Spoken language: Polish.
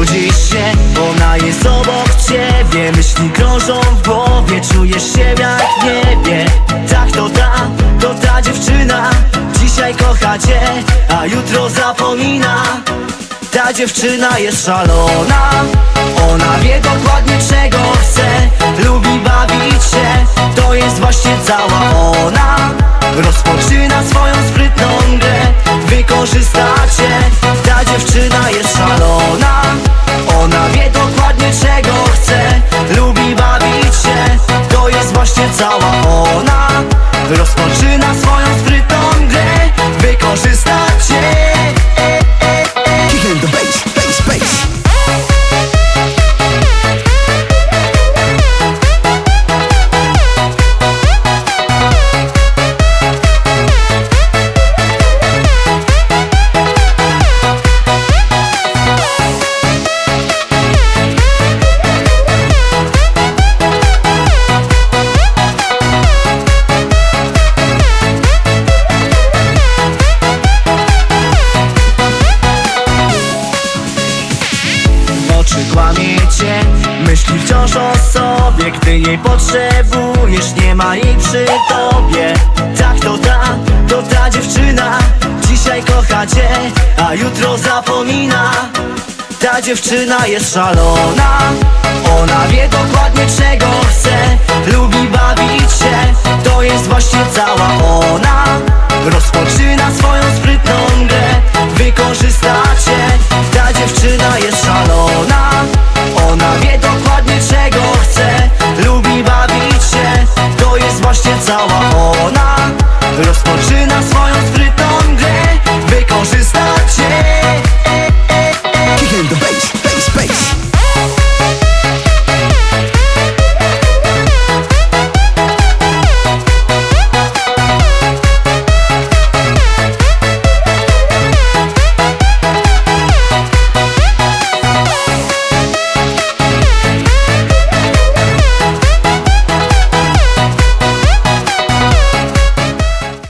Budzisz się, ona jest obok ciebie. Myśli krążą w głowie, czujesz się jak niebie. Tak to ta, to ta dziewczyna. Dzisiaj kocha cię, a jutro zapomina. Ta dziewczyna jest szalona. Ona wie dokładnie czego chce. Lubi cała ona Rozpoczyna Oczy kłamiecie, myśli wciąż o sobie Gdy jej potrzebujesz, nie ma jej przy tobie. Tak to ta, to ta dziewczyna Dzisiaj kocha cię, a jutro zapomina. Ta dziewczyna jest szalona Ona wie dokładnie czego chce Lubi bawić się, to jest właśnie cała ona. Rozpoczyna swoją sprytną grę Wykorzystacie. Ta dziewczyna jest